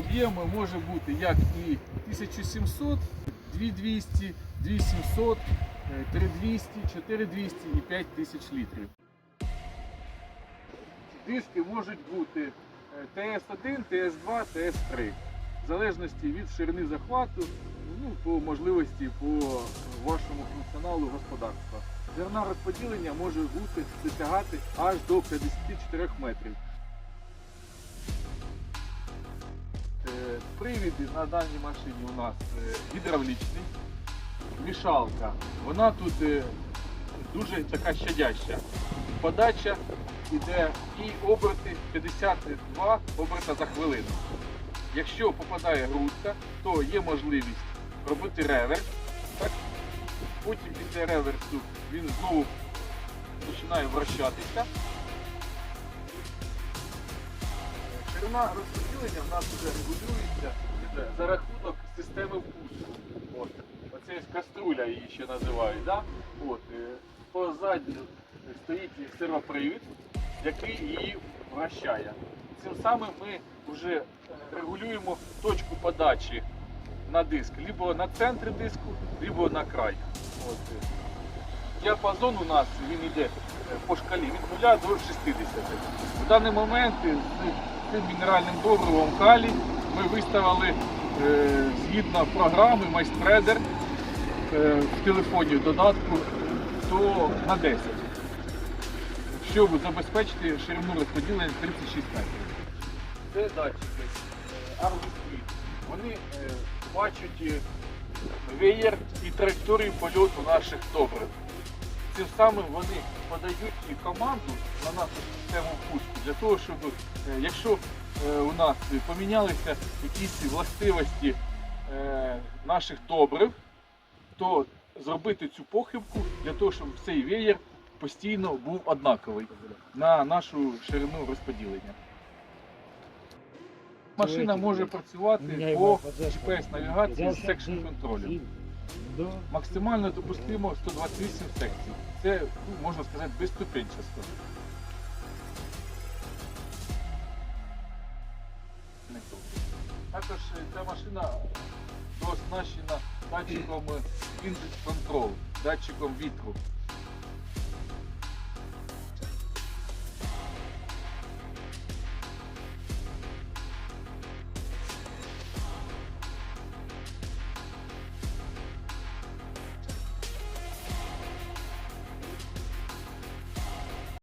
Об'єм може бути як і 1700, 2200, 2700, е, 3200, 4200 і 5000 літрів. Диски можуть бути е, TS1, TS2, TS3. В залежності від ширини захвату, ну, по можливості по вашому функціоналу господарства. Зерна розподілення може бути досягати аж до 54 метрів. Е, Привіди на даній машині у нас е, гідравлічний, мішалка. Вона тут е, дуже така щадяща. Подача іде і оберти 52 оберта за хвилину. Якщо попадає грудка, то є можливість робити реверс. Так? Потім після реверсу він знову починає вращатися. Ширина розподілення в нас вже регулюється за рахунок системи впуску. От. Оце каструля її ще називають. Да? От. е, Позаду стоїть сервопривід, який її вращає. Цим самим ми вже е, регулюємо точку подачі на диск, либо на центр диску, либо на край. От. Діапазон у нас він йде е, по шкалі від 0 до 60. В даний момент з цим мінеральним добривом калій ми виставили е, згідно програми MySpreader е, в телефоні додатку то на 10. Щоб забезпечити ширину розподілення 36 метрів. Це датчики Argus Вони бачать веєр і траєкторію польоту наших добрив. Цим самим вони подають і команду на нашу систему пуску. Для того, щоб е, якщо е, у нас помінялися якісь властивості е, наших добрив, то зробити цю похибку для того, щоб цей веєр постійно був однаковий на нашу ширину розподілення. Машина може працювати по GPS-навігації з секшн контролем. Максимально допустимо 128 секцій. Це, ну, можна сказати, безступенчасто. Також е, ця машина дооснащена датчиком Wind Control, датчиком вітру.